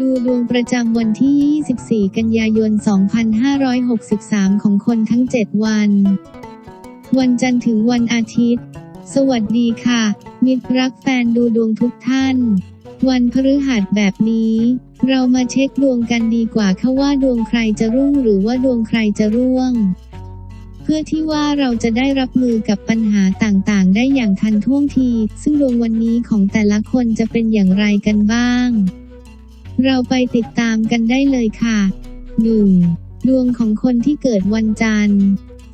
ดูดวงประจำวันที่ 24 กันยายน 2563 ของคนทั้ง 7 วัน วันจันทร์ถึงวันอาทิตย์ สวัสดีค่ะ มิตรรักแฟนดูดวงทุกท่าน วันพฤหัสแบบนี้ เรามาเช็คดวงกันดีกว่าค่ะว่าดวงใครจะรุ่งหรือว่าดวงใครจะร่วง เพื่อที่ว่าเราจะได้รับมือกับปัญหาต่างๆ ได้อย่างทันท่วงที ซึ่งดวงวันนี้ของแต่ละคนจะเป็นอย่างไรกันบ้าง เราไปติดตามกันได้เลยค่ะ 1. ดวงของคนที่เกิดวันจันทร์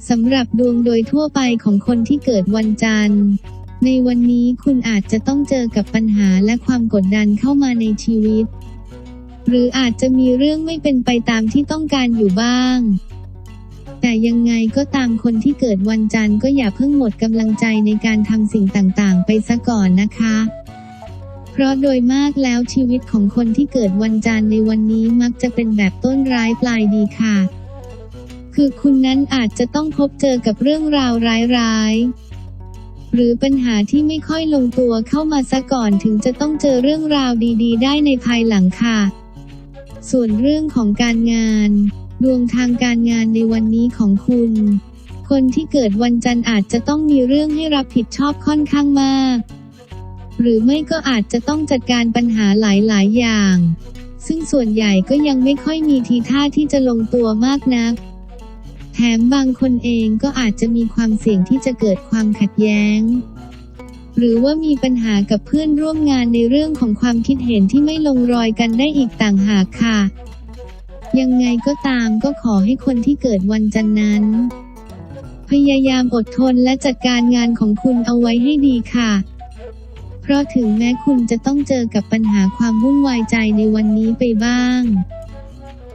สำหรับดวงโดยทั่วไปของคนที่เกิดวันจันทร์ ในวันนี้คุณอาจจะต้องเจอกับปัญหาและความกดดันเข้ามาในชีวิต หรืออาจจะมีเรื่องไม่เป็นไปตามที่ต้องการอยู่บ้าง แต่ยังไงก็ตามคนที่เกิดวันจันทร์ก็อย่าเพิ่งหมดกำลังใจในการทำสิ่งต่างๆ ไปซะก่อนนะคะ เพราะโดยมากแล้วชีวิตของคนที่เกิดวันจันทร์ในวันนี้มักจะเป็นแบบต้นร้ายปลายดีค่ะ คือคุณนั้นอาจจะต้องพบเจอกับเรื่องราวร้ายๆ หรือปัญหาที่ไม่ค่อยลงตัวเข้ามาซะก่อนถึงจะต้องเจอเรื่องราวดีๆ ได้ในภายหลังค่ะ ส่วนเรื่องของการงาน ดวงทางการงานในวันนี้ของคุณ คนที่เกิดวันจันทร์อาจจะต้องมีเรื่องให้รับผิดชอบค่อนข้างมาก หรือไม่ก็อาจจะต้องจัดการปัญหาหลายๆ อย่าง ซึ่งส่วนใหญ่ก็ยังไม่ค่อยมีทีท่าที่จะลงตัวมากนัก แถมบางคนเองก็อาจจะมีความเสี่ยงที่จะเกิดความขัดแย้ง หรือว่ามีปัญหากับเพื่อนร่วมงานในเรื่องของความคิดเห็นที่ไม่ลงรอยกันได้อีกต่างหากค่ะ ยังไงก็ตามก็ขอให้คนที่เกิดวันจันทร์นั้น พยายามอดทนและจัดการงานของคุณเอาไว้ให้ดีค่ะ เพราะถึงแม้คุณจะต้องเจอกับปัญหาความวุ่นวายใจในวันนี้ไปบ้าง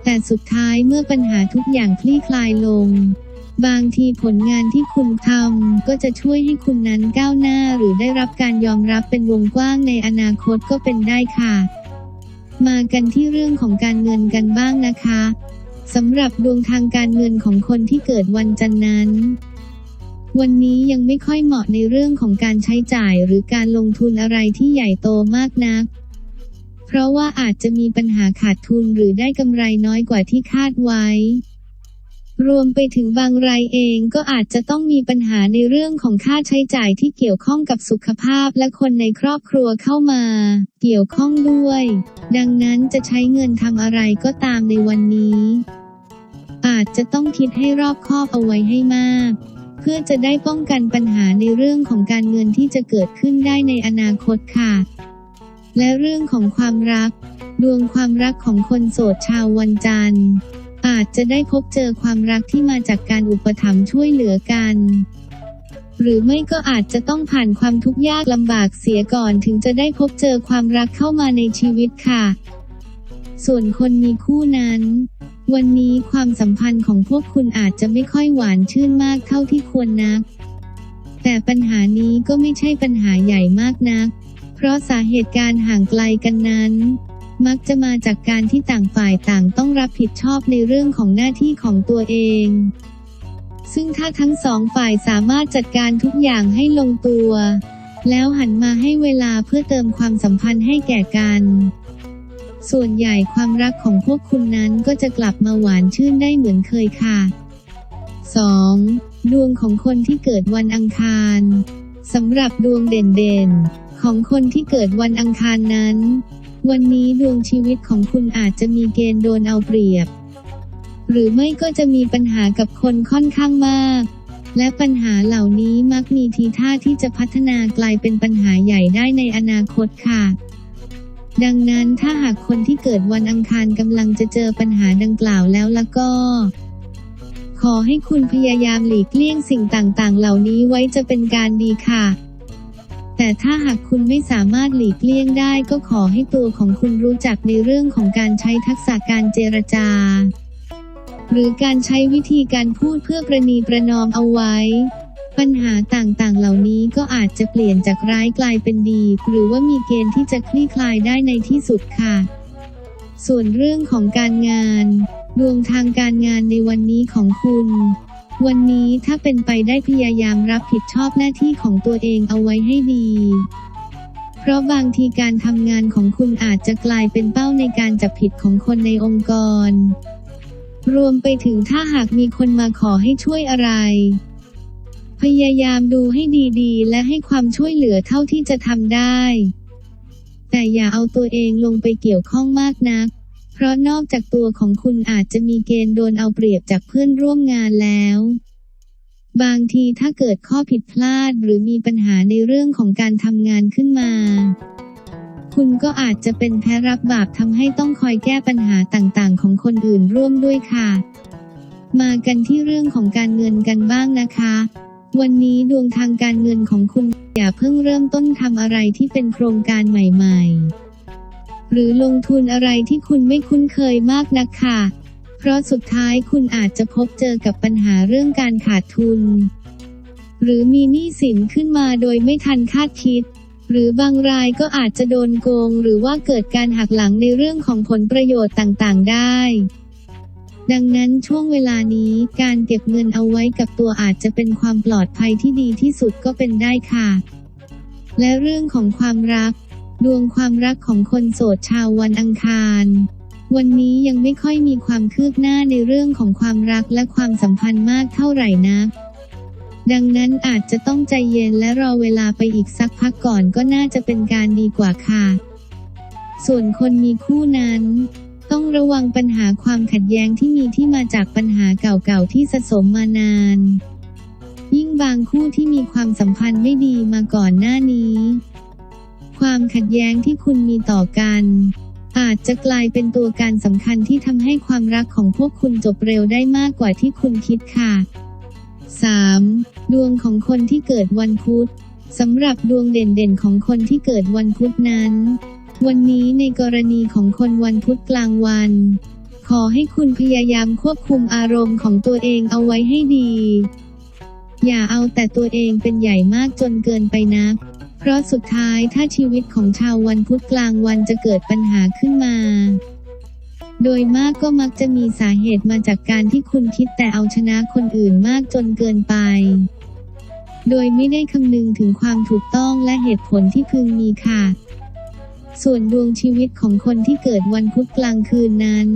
แต่สุดท้ายเมื่อปัญหาทุกอย่างคลี่คลายลง บางทีผลงานที่คุณทำก็จะช่วยให้คุณนั้นก้าวหน้าหรือได้รับการยอมรับเป็นวงกว้างในอนาคตก็เป็นได้ค่ะ มากันที่เรื่องของการเงินกันบ้างนะคะสำหรับดวงทางการเงินของคนที่เกิดวันจันทร์นั้น วันนี้ยังไม่ค่อยเหมาะในเรื่องของการใช้จ่ายหรือการลงทุนอะไรที่ใหญ่โตมากนัก เพราะว่าอาจจะมีปัญหาขาดทุนหรือได้กำไรน้อยกว่าที่คาดไว้ รวมไปถึงบางรายเองก็อาจจะต้องมีปัญหาในเรื่องของค่าใช้จ่ายที่เกี่ยวข้องกับสุขภาพและคนในครอบครัวเข้ามา เกี่ยวข้องด้วย ดังนั้นจะใช้เงินทำอะไรก็ตามในวันนี้ อาจจะต้องคิดให้รอบคอบเอาไว้ให้มาก เพื่อจะได้ป้องกันปัญหาในเรื่องของการเงินที่จะเกิดขึ้นได้ในอนาคตค่ะ และเรื่องของความรัก ดวงความรักของคนโสดชาววันจันทร์ อาจจะได้พบเจอความรักที่มาจากการอุปถัมภ์ช่วยเหลือกันหรือไม่ก็อาจจะต้องผ่านความทุกข์ยากลำบากเสียก่อนถึงจะได้พบเจอความรักเข้ามาในชีวิตค่ะ ส่วนคนมีคู่นั้น วันนี้ความสัมพันธ์ของพวกคุณอาจจะไม่ค่อยหวานชื่นมากเท่าที่ควรนัก แต่ปัญหานี้ก็ไม่ใช่ปัญหาใหญ่มากนัก เพราะสาเหตุการห่างไกลกันนั้น มักจะมาจากการที่ต่างฝ่ายต่างต้องรับผิดชอบในเรื่องของหน้าที่ของตัวเอง ซึ่งถ้าทั้งสองฝ่ายสามารถจัดการทุกอย่างให้ลงตัว แล้วหันมาให้เวลาเพื่อเติมความสัมพันธ์ให้แก่กัน ส่วนใหญ่ความรักของพวกคุณนั้นก็จะกลับมาหวานชื่นได้เหมือนเคยค่ะ 2. ดวงของคนที่เกิดวันอังคารสำหรับดวงเด่นๆ ของคนที่เกิดวันอังคารนั้น วันนี้ดวงชีวิตของคุณอาจจะมีเกณฑ์โดนเอาเปรียบ หรือไม่ก็จะมีปัญหากับคนค่อนข้างมาก และปัญหาเหล่านี้มักมีทีท่าที่จะพัฒนากลายเป็นปัญหาใหญ่ได้ในอนาคตค่ะ ดังนั้นถ้าหากคนที่เกิดวันอังคารกำลังจะเจอปัญหาดังกล่าวแล้วละก็ ขอให้คุณพยายามหลีกเลี่ยงสิ่งต่างๆ เหล่านี้ไว้จะเป็นการดีค่ะ แต่ถ้าหากคุณไม่สามารถหลีกเลี่ยงได้ก็ขอให้ตัวของคุณรู้จักในเรื่องของการใช้ทักษะการเจรจา หรือการใช้วิธีการพูดเพื่อประนีประนอมเอาไว้ ปัญหาต่างๆ เหล่านี้ก็อาจจะเปลี่ยนจากร้ายกลายเป็นดี หรือว่ามีเกณฑ์ที่จะคลี่คลายได้ในที่สุดค่ะ ส่วนเรื่องของการงาน ดวงทางการงานในวันนี้ของคุณ วันนี้ถ้าเป็นไปได้พยายามรับผิดชอบหน้าที่ของตัวเองเอาไว้ให้ดี เพราะบางทีการทำงานของคุณอาจจะกลายเป็นเป้าในการจับผิดของคนในองค์กร รวมไปถึงถ้าหากมีคนมาขอให้ช่วยอะไร พยายามดูให้ดีๆ และให้ความช่วยเหลือเท่าที่จะทำได้ แต่อย่าเอาตัวเองลงไปเกี่ยวข้องมากนัก เพราะนอกจากตัวของคุณอาจจะมีเกณฑ์โดนเอาเปรียบจากเพื่อนร่วมงานแล้วบางทีถ้าเกิดข้อผิดพลาดหรือมีปัญหาในเรื่องของการทำงานขึ้นมา คุณก็อาจจะเป็นแพ้รับบาปทำให้ต้องคอยแก้ปัญหาต่างๆ ของคนอื่นร่วมด้วยค่ะ มากันที่เรื่องของการเงินกันบ้างนะคะ วันนี้ดวงทางการเงินของคุณอย่าเพิ่งเริ่มต้นทำอะไรที่เป็นโครงการใหม่ๆ หรือลงทุนอะไรที่คุณไม่คุ้นเคยมากนักค่ะ เพราะสุดท้ายคุณอาจจะพบเจอกับปัญหาเรื่องการขาดทุน หรือมีหนี้สินขึ้นมาโดยไม่ทันคาดคิด หรือบางรายก็อาจจะโดนโกง หรือว่าเกิดการหักหลังในเรื่องของผลประโยชน์ต่างๆ ได้ ดังนั้นช่วงเวลานี้การเก็บเงินเอาไว้กับตัวอาจจะเป็นความปลอดภัยที่ดีที่สุดก็เป็นได้ค่ะ และเรื่องของความรัก ดวงความรักของคนโสดชาววันอังคารวันนี้ยังไม่ค่อยมีความคืบหน้าในเรื่องของความรักและความสัมพันธ์มากเท่าไหร่นักดังนั้นอาจจะต้องใจเย็นและรอเวลาไปอีกสักพักก่อนก็น่าจะเป็นการดีกว่าค่ะ ส่วนคนมีคู่นั้น ระวังปัญหาความขัดแย้งที่มีที่มาจากปัญหาเก่าๆที่สะสมมานาน ยิ่งบางคู่ที่มีความสัมพันธ์ไม่ดีมาก่อนหน้านี้ ความขัดแย้งที่คุณมีต่อกัน อาจจะกลายเป็นตัวการสำคัญที่ทำให้ความรักของพวกคุณจบเร็วได้มากกว่าที่คุณคิดค่ะ 3. ดวงของคนที่เกิดวันพุธสำหรับดวงเด่นๆของคนที่เกิดวันพุธนั้น วันนี้ในกรณีของคนวันพุธกลางวัน ขอให้คุณพยายามควบคุมอารมณ์ของตัวเองเอาไว้ให้ดี อย่าเอาแต่ตัวเองเป็นใหญ่มากจนเกินไปนัก เพราะสุดท้ายถ้าชีวิตของชาววันพุธกลางวันจะเกิดปัญหาขึ้นมา โดยมากก็มักจะมีสาเหตุมาจากการที่คุณคิดแต่เอาชนะคนอื่นมากจนเกินไปโดยไม่ได้คำนึงถึงความถูกต้องและเหตุผลที่พึงมีค่ะ ส่วนดวงชีวิตของคนที่เกิดวันพุธกลางคืนนั้น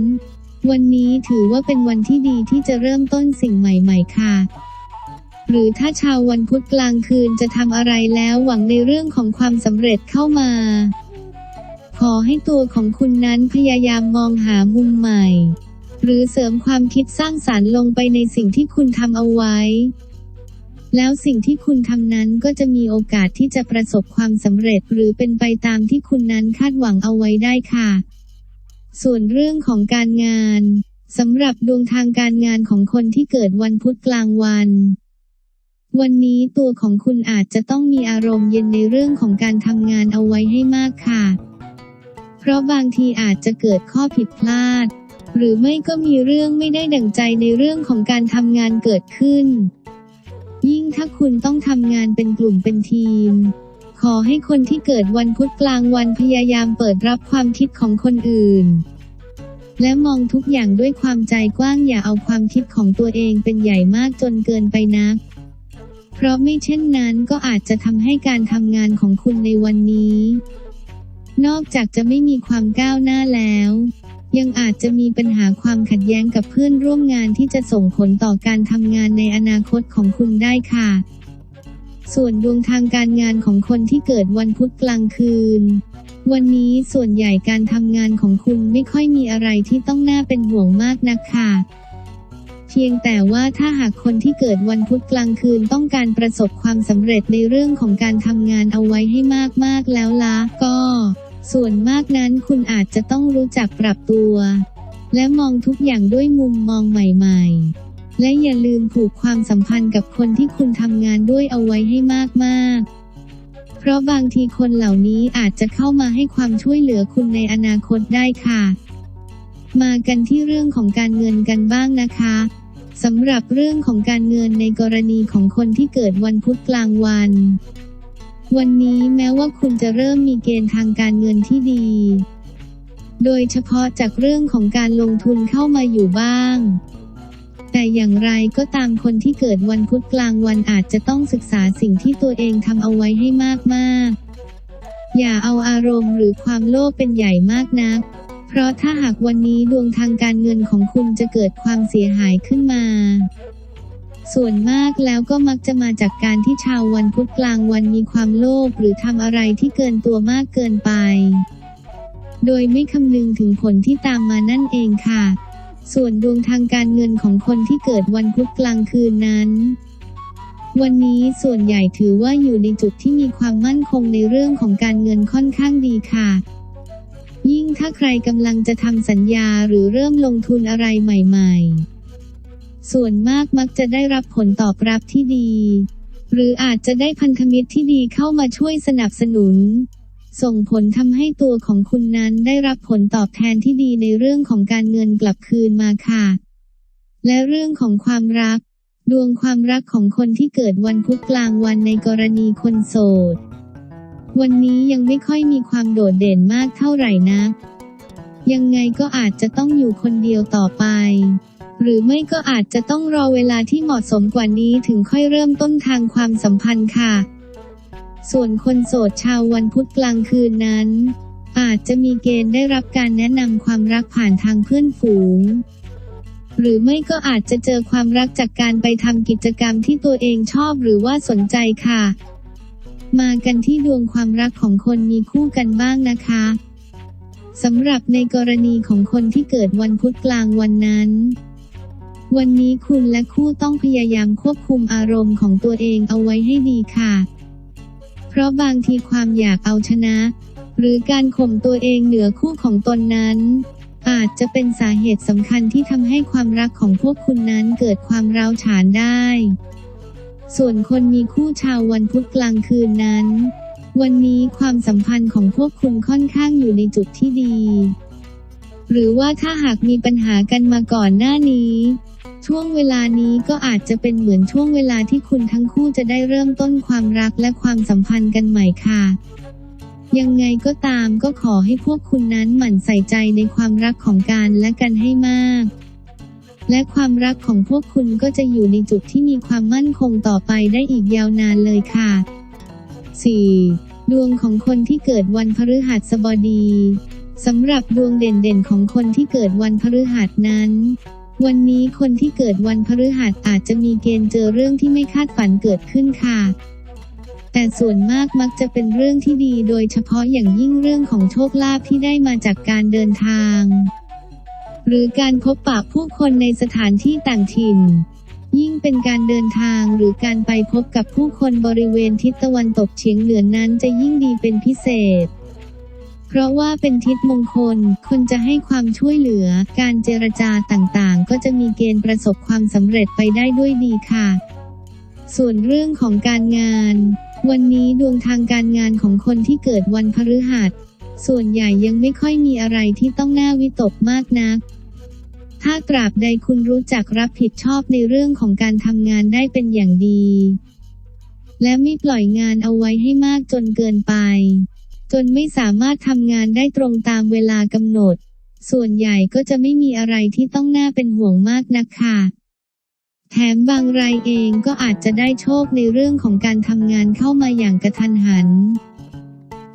วันนี้ถือว่าเป็นวันที่ดีที่จะเริ่มต้นสิ่งใหม่ ๆ ค่ะ หรือถ้าชาววันพุธกลางคืนจะทำอะไรแล้วหวังในเรื่องของความสำเร็จเข้ามา ขอให้ตัวของคุณนั้นพยายามมองหามุมใหม่ หรือเสริมความคิดสร้างสารรค์ลงไปในสิ่งที่คุณทำเอาไว้ แล้วสิ่งที่คุณทำนั้นก็จะมีโอกาสที่จะประสบความสำเร็จหรือเป็นไปตามที่คุณนั้นคาดหวังเอาไว้ได้ค่ะ ส่วนเรื่องของการงานสำหรับดวงทางการงานของคนที่เกิดวันพุธกลางวันวันนี้ตัวของคุณอาจจะต้องมีอารมณ์เย็นในเรื่องของการทำงานเอาไว้ให้มากค่ะ เพราะบางทีอาจจะเกิดข้อผิดพลาด หรือไม่ก็มีเรื่องไม่ได้ดั่งใจในเรื่องของการทำงานเกิดขึ้น ถ้าคุณต้องทำงานเป็นกลุ่มเป็นทีม ขอให้คนที่เกิดวันพุธกลางวันพยายามเปิดรับความคิดของคนอื่น และมองทุกอย่างด้วยความใจกว้างอย่าเอาความคิดของตัวเองเป็นใหญ่มากจนเกินไปนัก เพราะไม่เช่นนั้นก็อาจจะทำให้การทำงานของคุณในวันนี้ นอกจากจะไม่มีความก้าวหน้าแล้ว ยังอาจจะมีปัญหาความขัดแย้งกับเพื่อนร่วมงานที่จะส่งผลต่อการทำงานในอนาคตของคุณได้ค่ะ ส่วนดวงทางการงานของคนที่เกิดวันพุธกลางคืน วันนี้ส่วนใหญ่การทำงานของคุณไม่ค่อยมีอะไรที่ต้องน่าเป็นห่วงมากนักค่ะเพียงแต่ว่าถ้าหากคนที่เกิดวันพุธกลางคืนต้องการประสบความสำเร็จในเรื่องของการทำงานเอาไว้ให้มากๆแล้วละก็ ส่วนมากนั้นคุณอาจจะต้องรู้จักปรับตัว และมองทุกอย่างด้วยมุมมองใหม่ๆ และอย่าลืมผูกความสัมพันธ์กับคนที่คุณทำงานด้วยเอาไว้ให้มากๆเพราะบางทีคนเหล่านี้อาจจะเข้ามาให้ความช่วยเหลือคุณในอนาคตได้ค่ะ มากันที่เรื่องของการเงินกันบ้างนะคะสำหรับเรื่องของการเงินในกรณีของคนที่เกิดวันพุธกลางวัน วันนี้แม้ว่าคุณจะเริ่มมีเกณฑ์ทางการเงินที่ดี โดยเฉพาะจากเรื่องของการลงทุนเข้ามาอยู่บ้าง แต่อย่างไรก็ตามคนที่เกิดวันพุธกลางวันอาจจะต้องศึกษาสิ่งที่ตัวเองทำเอาไว้ให้มากๆ อย่าเอาอารมณ์หรือความโลภเป็นใหญ่มากนัก เพราะถ้าหากวันนี้ดวงทางการเงินของคุณจะเกิดความเสียหายขึ้นมา ส่วนมากแล้วก็มักจะมาจากการที่ชาววันพุธกลางวันมีความโลภหรือทำอะไรที่เกินตัวมากเกินไป โดยไม่คำนึงถึงผลที่ตามมานั่นเองค่ะ ส่วนดวงทางการเงินของคนที่เกิดวันพุธกลางคืนนั้น วันนี้ส่วนใหญ่ถือว่าอยู่ในจุดที่มีความมั่นคงในเรื่องของการเงินค่อนข้างดีค่ะยิ่งถ้าใครกำลังจะทำสัญญาหรือเริ่มลงทุนอะไรใหม่ ๆ ส่วนมากมักจะได้รับผลตอบรับที่ดี หรืออาจจะได้พันธมิตรที่ดีเข้ามาช่วยสนับสนุน ส่งผลทำให้ตัวของคุณนั้นได้รับผลตอบแทนที่ดีในเรื่องของการเงินกลับคืนมาค่ะ และเรื่องของความรัก ดวงความรักของคนที่เกิดวันพุธกลางวันในกรณีคนโสด วันนี้ยังไม่ค่อยมีความโดดเด่นมากเท่าไหร่นะยังไงก็อาจจะต้องอยู่คนเดียวต่อไป หรือไม่ก็อาจจะต้องรอเวลาที่เหมาะสมกว่านี้ถึงค่อยเริ่มต้นทางความสัมพันธ์ค่ะ ส่วนคนโสดชาววันพุธกลางคืนนั้น อาจจะมีเกณฑ์ได้รับการแนะนำความรักผ่านทางเพื่อนฝูง หรือไม่ก็อาจจะเจอความรักจากการไปทำกิจกรรมที่ตัวเองชอบหรือว่าสนใจค่ะ มากันที่ดวงความรักของคนมีคู่กันบ้างนะคะสำหรับในกรณีของคนที่เกิดวันพุธกลางวันนั้น วันนี้คุณและคู่ต้องพยายามควบคุมอารมณ์ของตัวเองเอาไว้ให้ดีค่ะ เพราะบางทีความอยากเอาชนะ หรือการข่มตัวเองเหนือคู่ของตนนั้น อาจจะเป็นสาเหตุสำคัญที่ทำให้ความรักของพวกคุณนั้นเกิดความร้าวฉานได้ ส่วนคนมีคู่ชาววันพุธกลางคืนนั้น วันนี้ความสัมพันธ์ของพวกคุณค่อนข้างอยู่ในจุดที่ดีหรือว่าถ้าหากมีปัญหากันมาก่อนหน้านี้ ช่วงเวลานี้ก็อาจจะเป็นเหมือนช่วงเวลาที่คุณทั้งคู่จะได้เริ่มต้นความรักและความสัมพันธ์กันใหม่ค่ะ ยังไงก็ตามก็ขอให้พวกคุณนั้นหมั่นใส่ใจในความรักของกันและกันให้มาก และความรักของพวกคุณก็จะอยู่ในจุดที่มีความมั่นคงต่อไปได้อีกยาวนานเลยค่ะ 4. ดวงของคนที่เกิดวันพฤหัสบดีสำหรับดวงเด่นๆของคนที่เกิดวันพฤหัสนั้น วันนี้คนที่เกิดวันพฤหัสอาจจะมีเกณฑ์เจอเรื่องที่ไม่คาดฝันเกิดขึ้นค่ะ แต่ส่วนมากมักจะเป็นเรื่องที่ดีโดยเฉพาะอย่างยิ่งเรื่องของโชคลาภที่ได้มาจากการเดินทาง หรือการพบปะผู้คนในสถานที่ต่างถิ่น ยิ่งเป็นการเดินทางหรือการไปพบกับผู้คนบริเวณทิศตะวันตกเฉียงเหนือนั้นจะยิ่งดีเป็นพิเศษ เพราะว่าเป็นทิศมงคล คนจะให้ความช่วยเหลือ การเจรจาต่างๆ ก็จะมีเกณฑ์ประสบความสำเร็จไปได้ด้วยดีค่ะ ส่วนเรื่องของการงาน วันนี้ดวงทางการงานของคนที่เกิดวันพฤหัส ส่วนใหญ่ยังไม่ค่อยมีอะไรที่ต้องน่าวิตกมากนักถ้าตราบใดคุณรู้จักรับผิดชอบในเรื่องของการทำงานได้เป็นอย่างดี และไม่ปล่อยงานเอาไว้ให้มากจนเกินไป จนไม่สามารถทำงานได้ตรงตามเวลากำหนด ส่วนใหญ่ก็จะไม่มีอะไรที่ต้องน่าเป็นห่วงมากนักค่ะ แถมบางรายเองก็อาจจะได้โชคในเรื่องของการทำงานเข้ามาอย่างกระทันหัน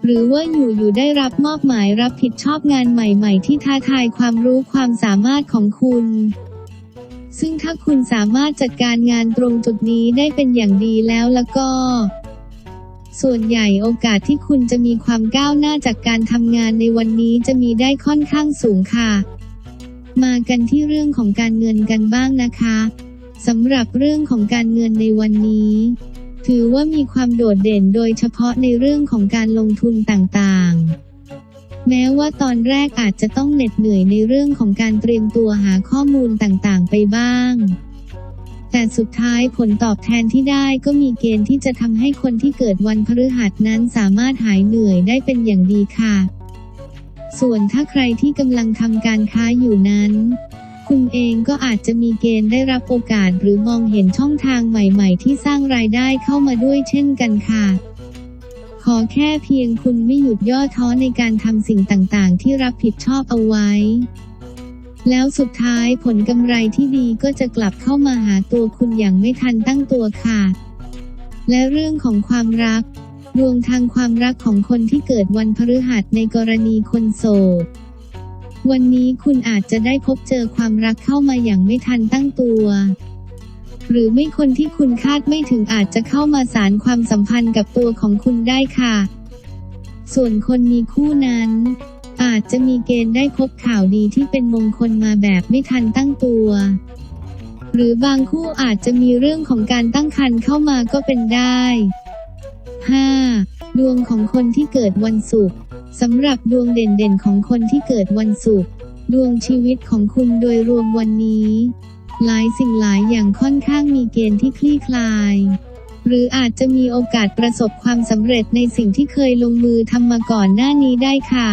หรือว่าอยู่ๆได้รับมอบหมายรับผิดชอบงานใหม่ ๆ ที่ท้าทายความรู้ความสามารถของคุณซึ่งถ้าคุณสามารถจัดการงานตรงจุดนี้ได้เป็นอย่างดีแล้วแล้วก็ ส่วนใหญ่โอกาสที่คุณจะมีความก้าวหน้าจากการทำงานในวันนี้จะมีได้ค่อนข้างสูงค่ะ มากันที่เรื่องของการเงินกันบ้างนะคะสำหรับเรื่องของการเงินในวันนี้ ถือว่ามีความโดดเด่นโดยเฉพาะในเรื่องของการลงทุนต่างๆ แม้ว่าตอนแรกอาจจะต้องเหน็ดเหนื่อยในเรื่องของการเตรียมตัวหาข้อมูลต่างๆ ไปบ้าง แต่สุดท้ายผลตอบแทนที่ได้ก็มีเกณฑ์ที่จะทำให้คนที่เกิดวันพฤหัสนั้นสามารถหายเหนื่อยได้เป็นอย่างดีค่ะ ส่วนถ้าใครที่กำลังทำการค้าอยู่นั้น คุณเองก็อาจจะมีเกณฑ์ได้รับโอกาสหรือมองเห็นช่องทางใหม่ๆ ที่สร้างรายได้เข้ามาด้วยเช่นกันค่ะขอแค่เพียงคุณไม่หยุดย่อท้อในการทำสิ่งต่างๆ ที่รับผิดชอบเอาไว้ แล้วสุดท้ายผลกำไรที่ดีก็จะกลับเข้ามาหาตัวคุณอย่างไม่ทันตั้งตัวค่ะ และเรื่องของความรัก ดวงทางความรักของคนที่เกิดวันพฤหัสในกรณีคนโสด วันนี้คุณอาจจะได้พบเจอความรักเข้ามาอย่างไม่ทันตั้งตัว หรือไม่คนที่คุณคาดไม่ถึงอาจจะเข้ามาสารความสัมพันธ์กับตัวของคุณได้ค่ะ ส่วนคนมีคู่นั้น อาจจะมีเกณฑ์ได้พบข่าวดีที่เป็นมงคลมาแบบไม่ทันตั้งตัว หรือบางคู่อาจจะมีเรื่องของการตั้งครรภ์เข้ามาก็เป็นได้ 5. ดวงของคนที่เกิดวันศุกร์สำหรับดวงเด่นๆของคนที่เกิดวันศุกร์ดวงชีวิตของคุณโดยรวมวันนี้ หลายสิ่งหลายอย่างค่อนข้างมีเกณฑ์ที่คลี่คลายหรืออาจจะมีโอกาสประสบความสำเร็จในสิ่งที่เคยลงมือทำมาก่อนหน้านี้ได้ค่ะ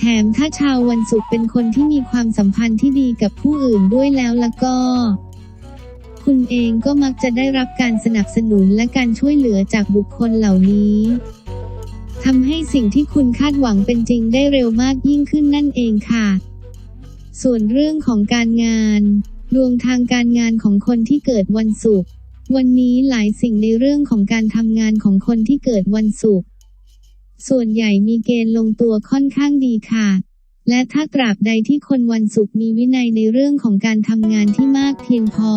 แถมถ้าชาววันศุกร์เป็นคนที่มีความสัมพันธ์ที่ดีกับผู้อื่นด้วยแล้วล้วก็ คุณเองก็มักจะได้รับการสนับสนุนและการช่วยเหลือจากบุคคลเหล่านี้ทำให้สิ่งที่คุณคาดหวังเป็นจริงได้เร็วมากยิ่งขึ้นนั่นเองค่ะ ส่วนเรื่องของการงาน ดวงทางการงานของคนที่เกิดวันศุกร์วันนี้หลายสิ่งในเรื่องของการทำงานของคนที่เกิดวันศุกร์ ส่วนใหญ่มีเกณฑ์ลงตัวค่อนข้างดีค่ะ และถ้าตราบใดที่คนวันศุกร์มีวินัยในเรื่องของการทำงานที่มากเพียงพอ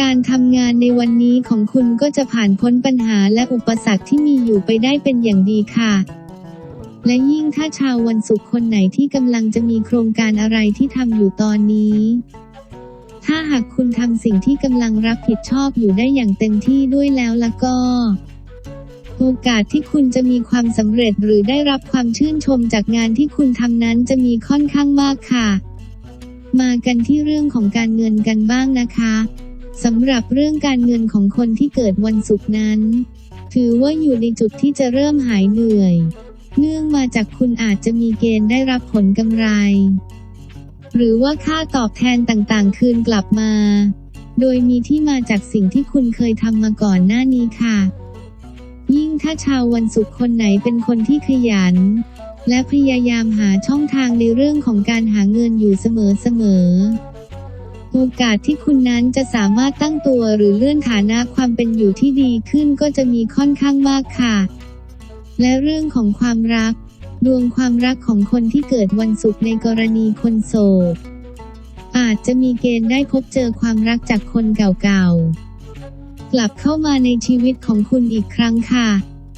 การทำงานในวันนี้ของคุณก็จะผ่านพ้นปัญหาและอุปสรรคที่มีอยู่ไปได้เป็นอย่างดีค่ะและยิ่งถ้าชาววันศุกร์คนไหนที่กำลังจะมีโครงการอะไรที่ทำอยู่ตอนนี้ ถ้าหากคุณทำสิ่งที่กำลังรับผิดชอบอยู่ได้อย่างเต็มที่ด้วยแล้วล้วก็ โอกาสที่คุณจะมีความสำเร็จหรือได้รับความชื่นชมจากงานที่คุณทำนั้นจะมีค่อนข้างมากค่ะ มากันที่เรื่องของการเงินกันบ้างนะคะสำหรับเรื่องการเงินของคนที่เกิดวันศุกร์นั้น ถือว่าอยู่ในจุดที่จะเริ่มหายเหนื่อย เนื่องมาจากคุณอาจจะมีเกณฑ์ได้รับผลกำไร หรือว่าค่าตอบแทนต่างๆ คืนกลับมา โดยมีที่มาจากสิ่งที่คุณเคยทำมาก่อนหน้านี้ค่ะ ยิ่งถ้าชาววันศุกร์คนไหนเป็นคนที่ขยัน และพยายามหาช่องทางในเรื่องของการหาเงินอยู่เสมอๆ โอกาสที่คุณนั้นจะสามารถตั้งตัวหรือเลื่อนฐานะความเป็นอยู่ที่ดีขึ้นก็จะมีค่อนข้างมากค่ะ และเรื่องของความรัก ดวงความรักของคนที่เกิดวันศุกร์ในกรณีคนโสดอาจจะมีเกณฑ์ได้พบเจอความรักจากคนเก่าๆ กลับเข้ามาในชีวิตของคุณอีกครั้งค่ะ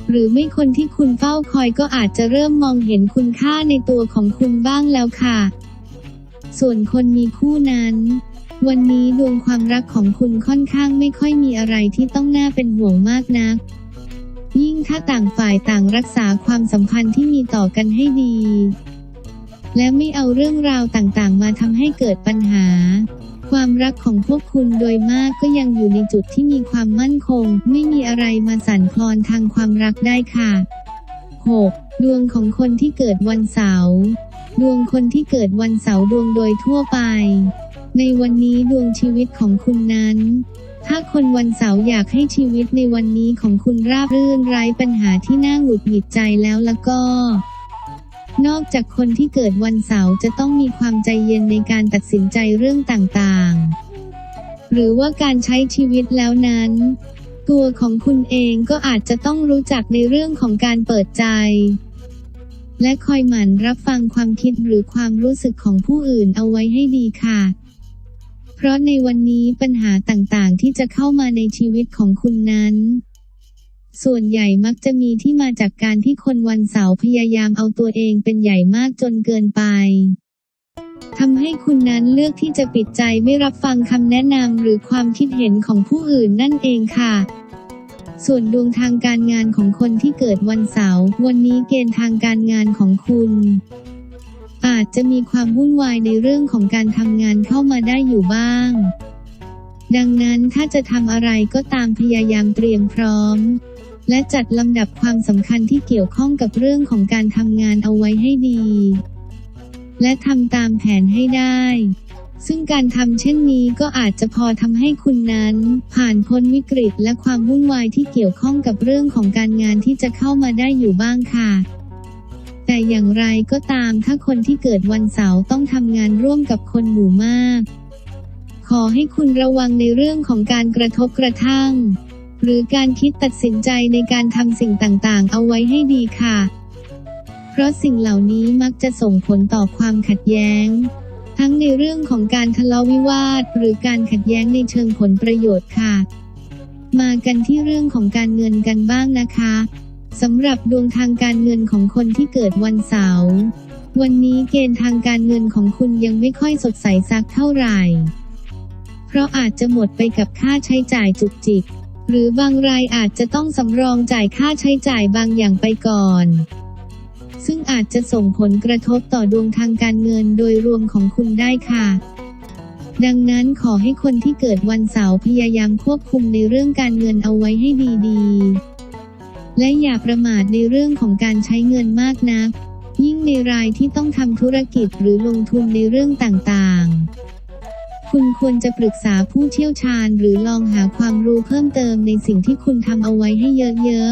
หรือไม่คนที่คุณเฝ้าคอยก็อาจจะเริ่มมองเห็นคุณค่าในตัวของคุณบ้างแล้วค่ะ ส่วนคนมีคู่นั้น วันนี้ดวงความรักของคุณค่อนข้างไม่ค่อยมีอะไรที่ต้องน่าเป็นห่วงมากนัก ยิ่งถ้าต่างฝ่ายต่างรักษาความสัมพันธ์ที่มีต่อกันให้ดี และไม่เอาเรื่องราวต่างๆ มาทำให้เกิดปัญหา ความรักของพวกคุณโดยมากก็ยังอยู่ในจุดที่มีความมั่นคง ไม่มีอะไรมาสั่นคลอนทางความรักได้ค่ะ 6. ดวงของคนที่เกิดวันเสาร์ดวงคนที่เกิดวันเสาร์ดวงโดยทั่วไป ในวันนี้ดวงชีวิตของคุณนั้น ถ้าคนวันเสาร์อยากให้ชีวิตในวันนี้ของคุณราบรื่นไร้ปัญหาที่น่าหงุดหงิดใจแล้วแล้วก็ นอกจากคนที่เกิดวันเสาร์จะต้องมีความใจเย็นในการตัดสินใจเรื่องต่างๆ หรือว่าการใช้ชีวิตแล้วนั้น ตัวของคุณเองก็อาจจะต้องรู้จักในเรื่องของการเปิดใจ และคอยหมั่นรับฟังความคิดหรือความรู้สึกของผู้อื่นเอาไว้ให้ดีค่ะ เพราะในวันนี้ปัญหาต่างๆ ที่จะเข้ามาในชีวิตของคุณนั้น ส่วนใหญ่มักจะมีที่มาจากการที่คนวันเสาร์พยายามเอาตัวเองเป็นใหญ่มากจนเกินไปทำให้คุณนั้นเลือกที่จะปิดใจไม่รับฟังคำแนะนำหรือความคิดเห็นของผู้อื่นนั่นเองค่ะ ส่วนดวงทางการงานของคนที่เกิดวันเสาร์วันนี้เกณฑ์ทางการงานของคุณ อาจจะมีความวุ่นวายในเรื่องของการทำงานเข้ามาได้อยู่บ้าง ดังนั้นถ้าจะทำอะไรก็ตามพยายามเตรียมพร้อม และจัดลำดับความสำคัญที่เกี่ยวข้องกับเรื่องของการทำงานเอาไว้ให้ดี และทำตามแผนให้ได้ ซึ่งการทำเช่นนี้ก็อาจจะพอทำให้คุณนั้น ผ่านพ้นวิกฤตและความวุ่นวายที่เกี่ยวข้องกับเรื่องของการงานที่จะเข้ามาได้อยู่บ้างค่ะแต่อย่างไรก็ตามถ้าคนที่เกิดวันเสาร์ต้องทำงานร่วมกับคนหมู่มาก ขอให้คุณระวังในเรื่องของการกระทบกระทั่ง หรือการคิดตัดสินใจในการทำสิ่งต่างๆ เอาไว้ให้ดีค่ะ เพราะสิ่งเหล่านี้มักจะส่งผลต่อความขัดแย้ง ทั้งในเรื่องของการทะเลาะวิวาท หรือการขัดแย้งในเชิงผลประโยชน์ค่ะ มากันที่เรื่องของการเงินกันบ้างนะคะสำหรับดวงทางการเงินของคนที่เกิดวันเสาร์วันนี้เกณฑ์ทางการเงินของคุณยังไม่ค่อยสดใสสักเท่าไหร่ เพราะอาจจะหมดไปกับค่าใช้จ่ายจุกจิก หรือบางรายอาจจะต้องสำรองจ่ายค่าใช้จ่ายบางอย่างไปก่อน ซึ่งอาจจะส่งผลกระทบต่อดวงทางการเงินโดยรวมของคุณได้ค่ะ ดังนั้นขอให้คนที่เกิดวันเสาร์พยายามควบคุมในเรื่องการเงินเอาไว้ให้ดีๆ และอย่าประมาทในเรื่องของการใช้เงินมากนักยิ่งในรายที่ต้องทำธุรกิจหรือลงทุนในเรื่องต่างๆ คุณควรจะปรึกษาผู้เชี่ยวชาญ หรือลองหาความรู้เพิ่มเติมในสิ่งที่คุณทำเอาไว้ให้เยอะ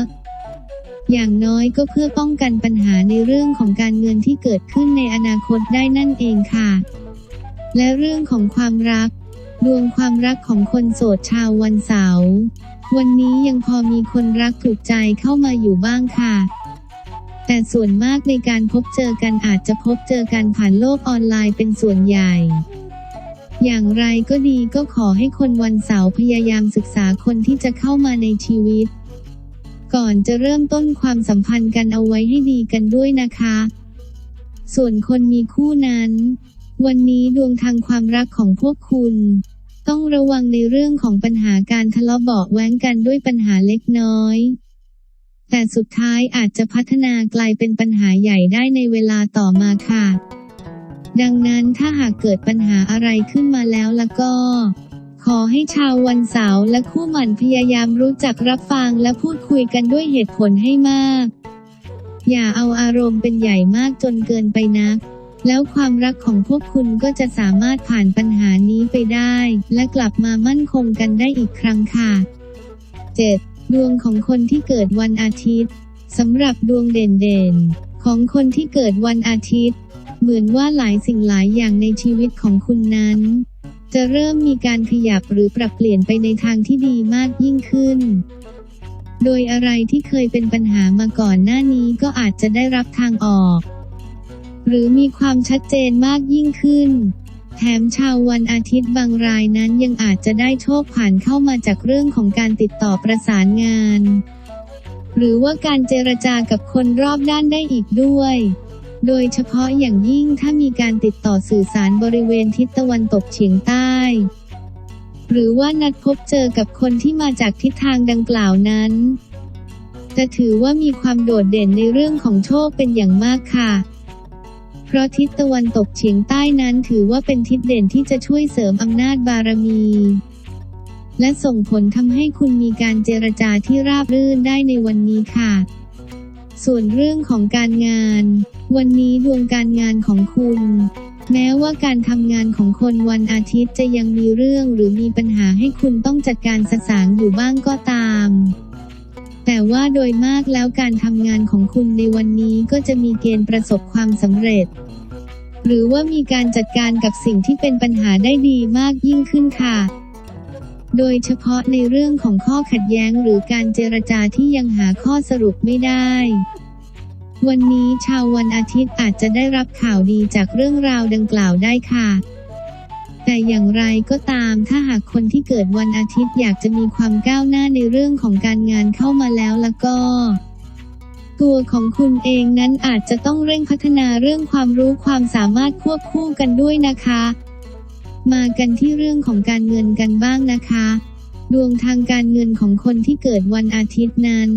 ๆ อย่างน้อยก็เพื่อป้องกันปัญหาในเรื่องของการเงินที่เกิดขึ้นในอนาคตได้นั่นเองค่ะ และเรื่องของความรัก ดวงความรักของคนโสดชาววันเสาร์วันนี้ยังพอมีคนรักถูกใจเข้ามาอยู่บ้างค่ะ แต่ส่วนมากในการพบเจอกันอาจจะพบเจอกันผ่านโลกออนไลน์เป็นส่วนใหญ่ อย่างไรก็ดีก็ขอให้คนวันเสาร์พยายามศึกษาคนที่จะเข้ามาในชีวิต ก่อนจะเริ่มต้นความสัมพันธ์กันเอาไว้ให้ดีกันด้วยนะคะ ส่วนคนมีคู่นั้น วันนี้ดวงทางความรักของพวกคุณ ต้องระวังในเรื่องของปัญหาการทะเลาะเบาแว้งกันด้วยปัญหาเล็กน้อย แต่สุดท้ายอาจจะพัฒนากลายเป็นปัญหาใหญ่ได้ในเวลาต่อมาค่ะ ดังนั้นถ้าหากเกิดปัญหาอะไรขึ้นมาแล้วละก็ ขอให้ชาววันเสาร์และคู่หมั่นพยายามรู้จักรับฟังและพูดคุยกันด้วยเหตุผลให้มาก อย่าเอาอารมณ์เป็นใหญ่มากจนเกินไปนัก แล้วความรักของพวกคุณก็จะสามารถผ่านปัญหานี้ไปได้ และกลับมามั่นคงกันได้อีกครั้งค่ะ 7. ดวงของคนที่เกิดวันอาทิตย์สำหรับดวงเด่นๆ ของคนที่เกิดวันอาทิตย์ เหมือนว่าหลายสิ่งหลายอย่างในชีวิตของคุณนั้น จะเริ่มมีการขยับหรือปรับเปลี่ยนไปในทางที่ดีมากยิ่งขึ้น โดยอะไรที่เคยเป็นปัญหามาก่อนหน้านี้ก็อาจจะได้รับทางออก หรือมีความชัดเจนมากยิ่งขึ้น แถมชาววันอาทิตย์บางรายนั้นยังอาจจะได้โชคผ่านเข้ามาจากเรื่องของการติดต่อประสานงาน หรือว่าการเจรจากับคนรอบด้านได้อีกด้วย โดยเฉพาะอย่างยิ่งถ้ามีการติดต่อสื่อสารบริเวณทิศตะวันตกเฉียงใต้ หรือว่านัดพบเจอกับคนที่มาจากทิศทางดังกล่าวนั้นจะถือว่ามีความโดดเด่นในเรื่องของโชคเป็นอย่างมากค่ะ เพราะทิศตะวันตกเฉียงใต้นั้นถือว่าเป็นทิศเด่นที่จะช่วยเสริมอำนาจบารมี และส่งผลทำให้คุณมีการเจรจาที่ราบรื่นได้ในวันนี้ค่ะ ส่วนเรื่องของการงาน วันนี้ดวงการงานของคุณ แม้ว่าการทำงานของคนวันอาทิตย์จะยังมีเรื่องหรือมีปัญหาให้คุณต้องจัดการสสางอยู่บ้างก็ตาม แต่ว่าโดยมากแล้วการทำงานของคุณในวันนี้ก็จะมีเกณฑ์ประสบความสำเร็จ หรือว่ามีการจัดการกับสิ่งที่เป็นปัญหาได้ดีมากยิ่งขึ้นค่ะโดยเฉพาะในเรื่องของข้อขัดแย้งหรือการเจรจาที่ยังหาข้อสรุปไม่ได้ วันนี้ชาววันอาทิตย์อาจจะได้รับข่าวดีจากเรื่องราวดังกล่าวได้ค่ะ แต่อย่างไรก็ตามถ้าหากคนที่เกิดวันอาทิตย์อยากจะมีความก้าวหน้าในเรื่องของการงานเข้ามาแล้วแล้วก็ ตัวของคุณเองนั้นอาจจะต้องเร่งพัฒนาเรื่องความรู้ความสามารถควบคู่กันด้วยนะคะ มากันที่เรื่องของการเงินกันบ้างนะคะ ดวงทางการเงินของคนที่เกิดวันอาทิตย์นั้น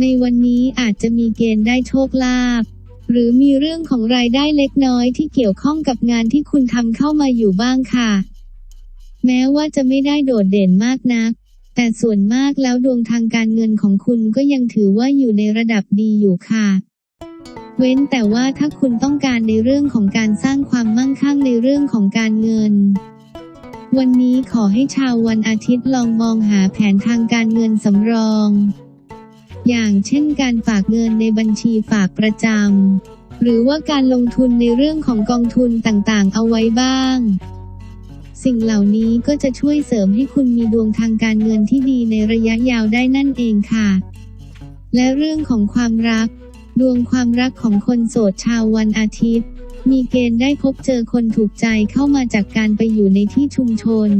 ในวันนี้อาจจะมีเกณฑ์ได้โชคลาภหรือมีเรื่องของรายได้เล็กน้อยที่เกี่ยวข้องกับงานที่คุณทำเข้ามาอยู่บ้างค่ะ แม้ว่าจะไม่ได้โดดเด่นมากนัก แต่ส่วนมากแล้วดวงทางการเงินของคุณก็ยังถือว่าอยู่ในระดับดีอยู่ค่ะ เว้นแต่ว่าถ้าคุณต้องการในเรื่องของการสร้างความมั่งคั่งในเรื่องของการเงิน วันนี้ขอให้ชาววันอาทิตย์ลองมองหาแผนทางการเงินสำรอง อย่างเช่นการฝากเงินในบัญชีฝากประจำ หรือว่าการลงทุนในเรื่องของกองทุนต่างๆ เอาไว้บ้าง สิ่งเหล่านี้ก็จะช่วยเสริมให้คุณมีดวงทางการเงินที่ดีในระยะยาวได้นั่นเองค่ะ และเรื่องของความรัก ดวงความรักของคนโสดชาววันอาทิตย์ มีเกณฑ์ได้พบเจอคนถูกใจเข้ามาจากการไปอยู่ในที่ชุมชน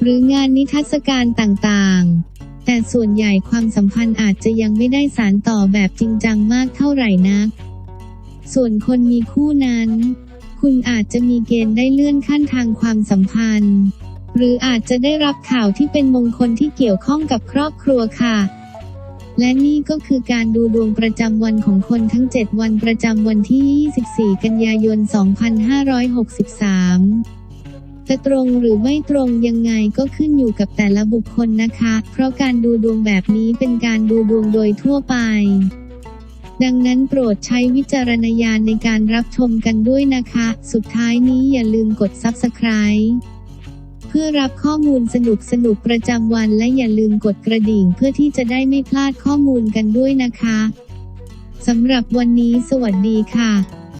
หรืองานนิทรรศการต่างๆ แต่ส่วนใหญ่ความสัมพันธ์อาจจะยังไม่ได้สารต่อแบบจริงจังมากเท่าไหร่นัก ส่วนคนมีคู่นั้น คุณอาจจะมีเกณฑ์ได้เลื่อนขั้นทางความสัมพันธ์ หรืออาจจะได้รับข่าวที่เป็นมงคลที่เกี่ยวข้องกับครอบครัวค่ะ และนี่ก็คือการดูดวงประจำวันของคนทั้ง 7 วันประจำวันที่ 24 กันยายน 2563 จะตรงหรือไม่ตรงยังไงก็ขึ้นอยู่กับแต่ละบุคคลนะคะ เพราะการดูดวงแบบนี้เป็นการดูดวงโดยทั่วไป ดังนั้นโปรดใช้วิจารณญาณในการรับชมกันด้วยนะคะ สุดท้ายนี้อย่าลืมกด Subscribe เพื่อรับข้อมูลสนุกสนุกๆประจำวันและอย่าลืมกดกระดิ่งเพื่อที่จะได้ไม่พลาดข้อมูลกันด้วยนะคะสำหรับวันนี้สวัสดีค่ะ